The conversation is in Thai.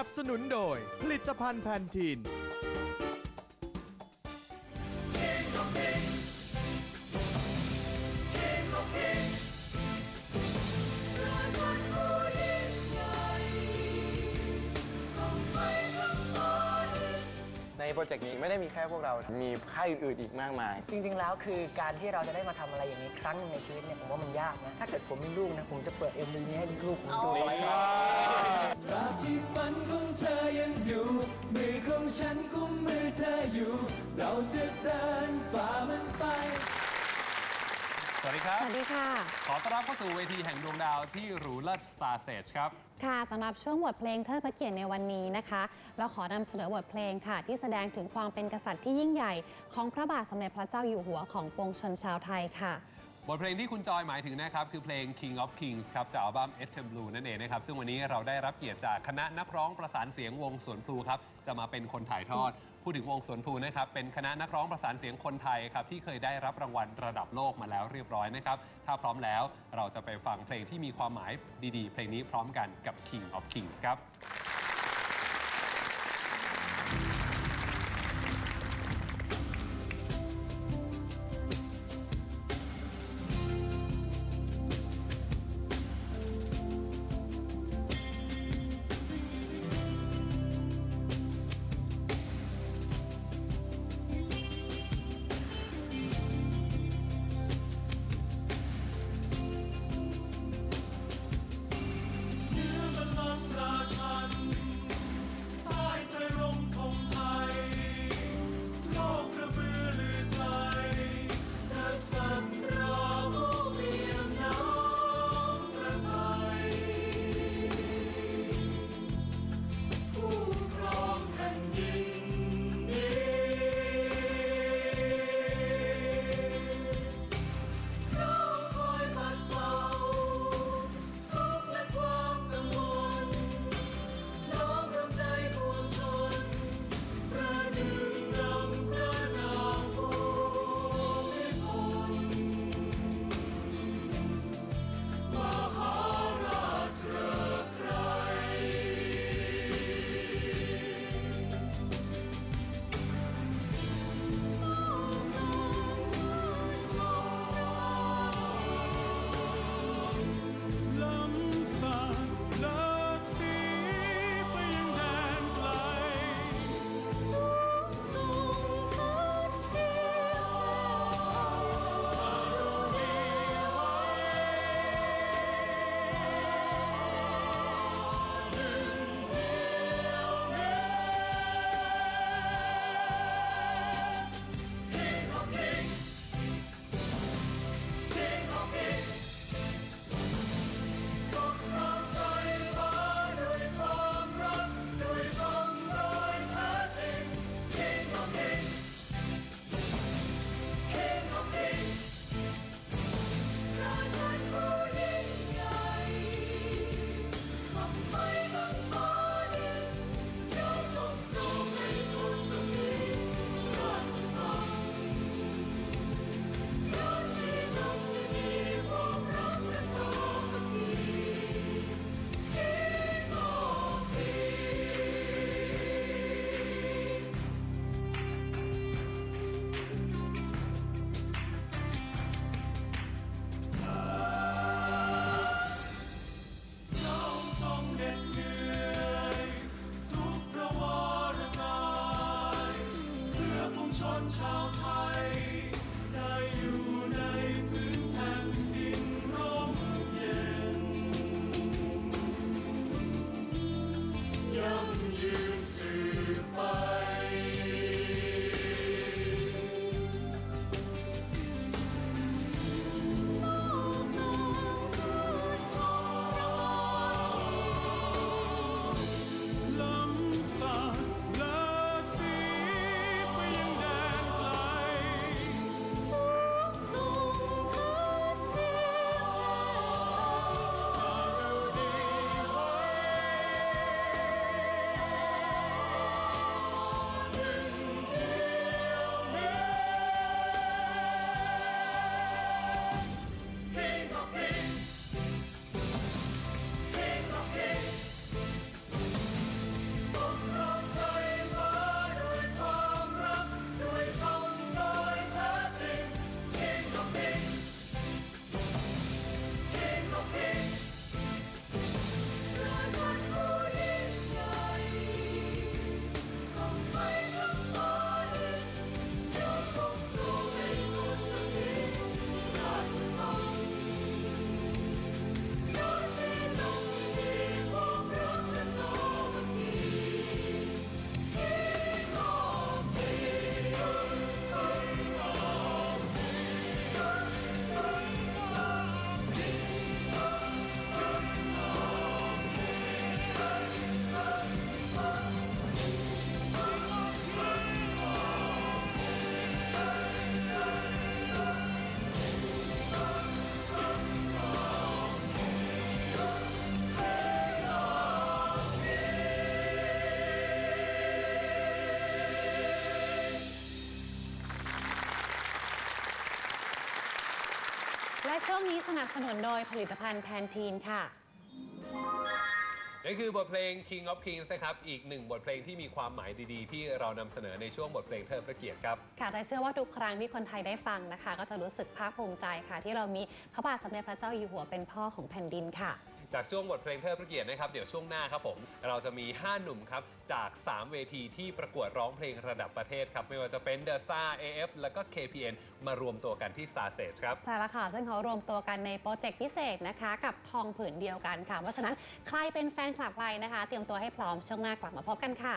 นับสนุนโดยผลิตภัณฑ์แพนทีน โปรเจกต์นี้ไม่ได้มีแค่พวกเรา มีค่ายอื่นๆอีกมากมาย จริงๆ แล้วคือการที่เราจะได้มาทำอะไรอย่างนี้ครั้งหนึ่งในชีวิตเนี่ยผมว่ามันยากนะ ถ้าเกิดผมมีลูกนะ ผมจะเปิดเอ็มวีนี้ให้ลูกผมดูเอาไว้ครับตราบที่ฝันของเธอยังอยู่ มือของฉันกุมมือเธออยู่ เราจะเดินฝ่ามันไป สวัสดีครับ สวัสดีค่ะ ขอต้อนรับเข้าสู่เวทีแห่งดวงดาวที่หรูเลิศ Star Stage ครับ ค่ะสำหรับช่วงบทเพลงเทิดพระเกียรติในวันนี้นะคะ เราขอนำเสนอบทเพลงค่ะ ที่แสดงถึงความเป็นกษัตริย์ที่ยิ่งใหญ่ ของพระบาทสมเด็จพระเจ้าอยู่หัวของปวงชนชาวไทยค่ะ บทเพลงที่คุณจอยหมายถึงนะครับ คือเพลง King of Kings ครับ จากอัลบั้ม H Blue นั่นเองนะครับ ซึ่งวันนี้เราได้รับเกียรติจากคณะนักร้องประสานเสียงวงสวนพลูครับ จะมาเป็นคนถ่ายทอด พูดถึงวงสวนพลูนะครับ เป็นคณะนักร้องประสานเสียงคนไทยครับ ที่เคยได้รับรางวัลระดับโลกมาแล้วเรียบร้อยนะครับ ถ้าพร้อมแล้วเราจะไปฟังเพลงที่มีความหมายดีๆ เพลงนี้พร้อมกันกับ King of Kings ครับ นับสนุนโดยผลิตภัณฑ์แพนทีนค่ะ นั่นคือบทเพลง King of Kings นะครับ อีกหนึ่งบทเพลงที่มีความหมายดีๆ ที่เรานำเสนอในช่วงบทเพลงเทิดพระเกียรติครับ ค่ะแต่เชื่อว่าทุกครั้งที่คนไทยได้ฟังนะคะ ก็จะรู้สึกภาคภูมิใจค่ะ ที่เรามีพระบาทสมเด็จพระเจ้าอยู่หัวเป็นพ่อของแผ่นดินค่ะ จากช่วงบทเพลงเทิดพระเกียรตินะครับ เดี๋ยวช่วงหน้าครับผม เราจะมี 5 หนุ่มครับ จาก 3 เวทีที่ประกวดร้องเพลงระดับประเทศครับ ไม่ว่าจะเป็น The Star AF แล้วก็ KPN มารวมตัวกันที่ Star Stage ครับ ใช่แล้วค่ะ ซึ่งเขารวมตัวกันในโปรเจกต์พิเศษนะคะ กับทองผืนเดียวกันค่ะ เพราะฉะนั้นใครเป็นแฟนคลับใครนะคะ เตรียมตัวให้พร้อมช่วงหน้ากลับมาพบกันค่ะ